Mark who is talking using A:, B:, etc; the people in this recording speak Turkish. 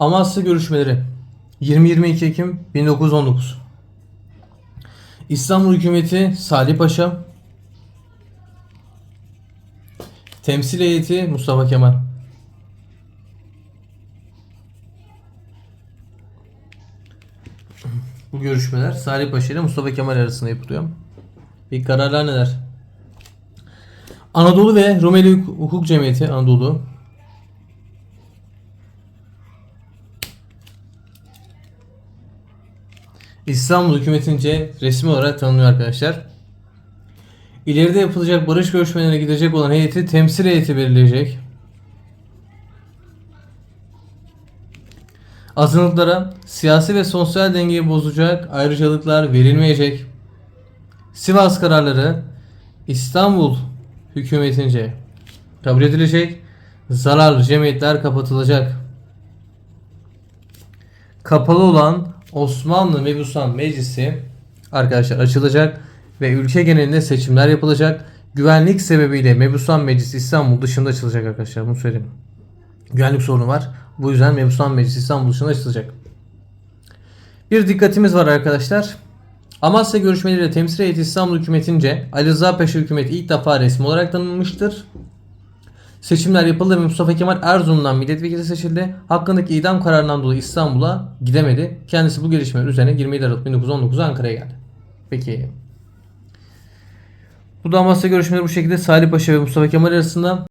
A: Amasya görüşmeleri. 20-22 Ekim 1919 İstanbul hükümeti Salih Paşa. Temsil heyeti Mustafa Kemal. Bu görüşmeler Salih Paşa ile Mustafa Kemal arasında yapılıyor. İlk kararlar neler? Anadolu ve Rumeli Hukuk Cemiyeti Anadolu İstanbul hükümetince resmi olarak tanınıyor arkadaşlar. İleride yapılacak barış görüşmelerine gidecek olan heyeti temsil heyeti belirleyecek. Azınlıklara siyasi ve sosyal dengeyi bozacak ayrıcalıklar verilmeyecek. Sivas kararları İstanbul hükümetince kabul edilecek. Zararlı cemiyetler kapatılacak. Kapalı olan Osmanlı Mebusan Meclisi arkadaşlar açılacak ve ülke genelinde seçimler yapılacak. Güvenlik sebebiyle Mebusan Meclisi İstanbul dışında açılacak arkadaşlar bunu söyleyeyim. Güvenlik sorunu var. Bu yüzden Mebusan Meclisi İstanbul dışında açılacak. Bir dikkatimiz var arkadaşlar. Amasya görüşmeleriyle temsil heyeti İstanbul hükümetince Ali Rıza Paşa hükümeti ilk defa resmi olarak tanınmıştır. Seçimler yapıldı ve Mustafa Kemal Erzurum'dan milletvekili seçildi. Hakkındaki idam kararından dolayı İstanbul'a gidemedi. Kendisi bu gelişmeler üzerine 27 Aralık 1919'da Ankara'ya geldi. Peki. Bu da Amasya görüşmeleri bu şekilde Salih Paşa ve Mustafa Kemal arasında